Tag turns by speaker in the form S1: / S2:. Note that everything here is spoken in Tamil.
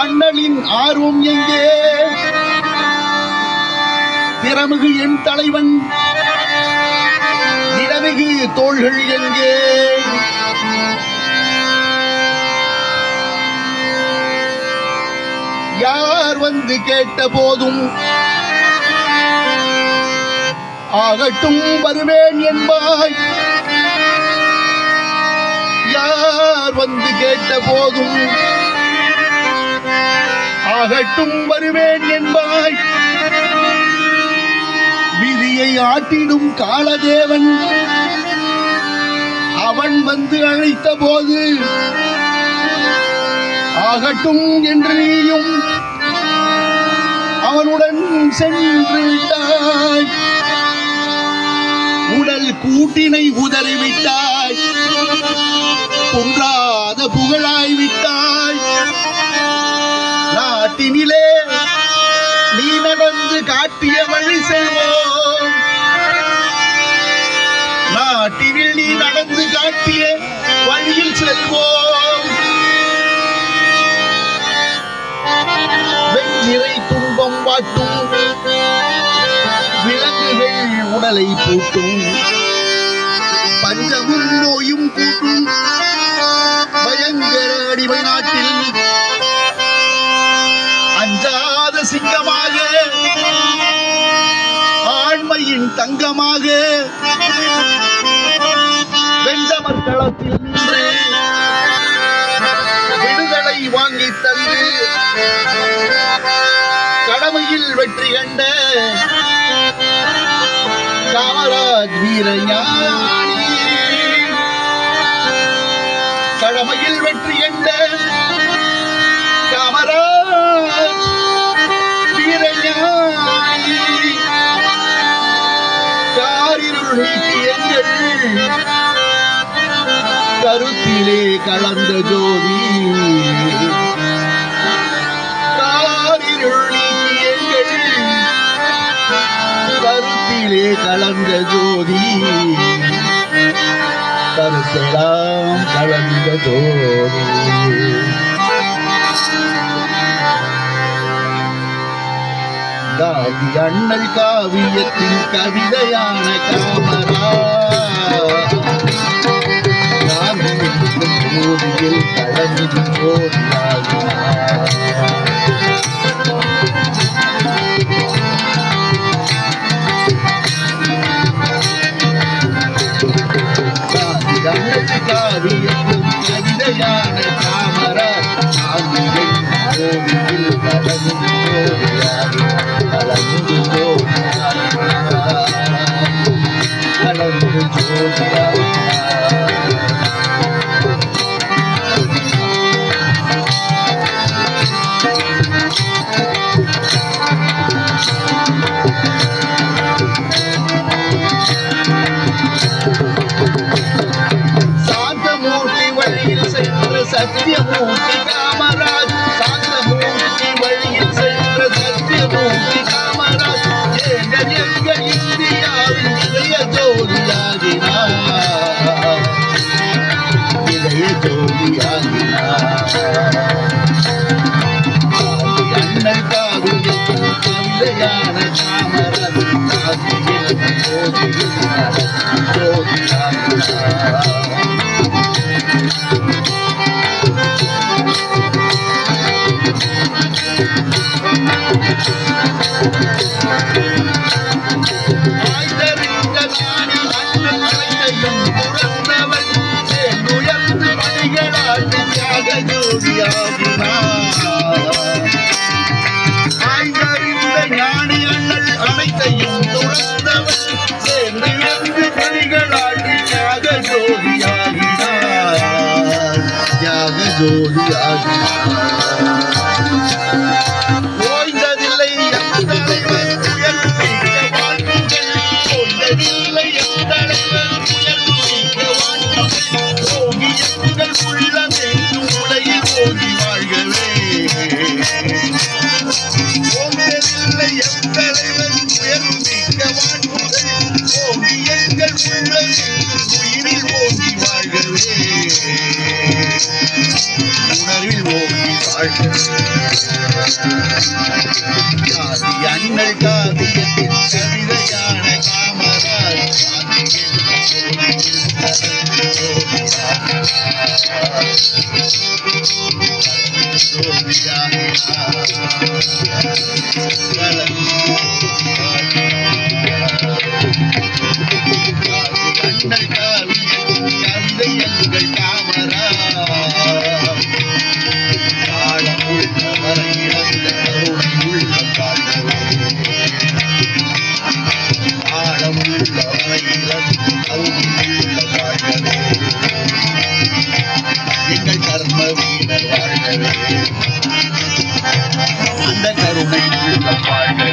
S1: அண்ணலின் ஆர்வம் எங்கே? திறமிகு என் தலைவன் இடமிகு தோள்கள் எங்கே? யார் வந்து கேட்ட போதும்? ஆகட்டும் வருவேன் என்பாய். யார் வந்து கேட்ட போதும்? ஆகட்டும் வருவேன் என்பாய். விதியை ஆட்டிடும் காலதேவன். அவன் வந்து அழைத்த போது ஆகட்டும் என்று நீயும் அவனுடன் சென்று விட்டாய். உடல் கூட்டினை உதறிவிட்டாய். குன்றாத புகழாய் விட்டாய். நாட்டினிலே நீ நடந்து காட்டிய வழி செல்வோம். நாட்டினில் நீ நடந்து காட்டிய வழியில் செல்வோம். வெஞ்சிரை துன்பம் வாட்டும் விலங்குகள் உடலை பூட்டும் பஞ்சமும் நோயும் கூட்டும் பயங்கர அடிமை நாட்டில் சிங்கமாக. ஆண்மையின் தங்கமாக. வெஞ்சமர் களத்தில் நின்று விடுதலை வாங்கி தந்து கடமையில் வெற்றி கண்ட காமராஜ் வீரஞானி. கடமையில் வெற்றி கண்ட காரிருள் கருத்திலே கலந்த ஜோதி. காரிருள் கருத்திலே கலந்த ஜோதி. கருத்தெல்லாம் கலந்த ஜோதி. காவி அண்ணல் காவியத்தின் கவிதையான காமரா. ஜோதியில் கலந்து ஜோதியாகிறார் காவியத்தின் கவிதையான கவிதையான துறந்தவன் உயிரில் ஓங்கி வாழ்கவே உணர்வில் ஓங்கி வாழ்கவே அண்ணல் காவியத்தில் கவிதையான காமராஜ் வரை இழந்த கருணை உள்ள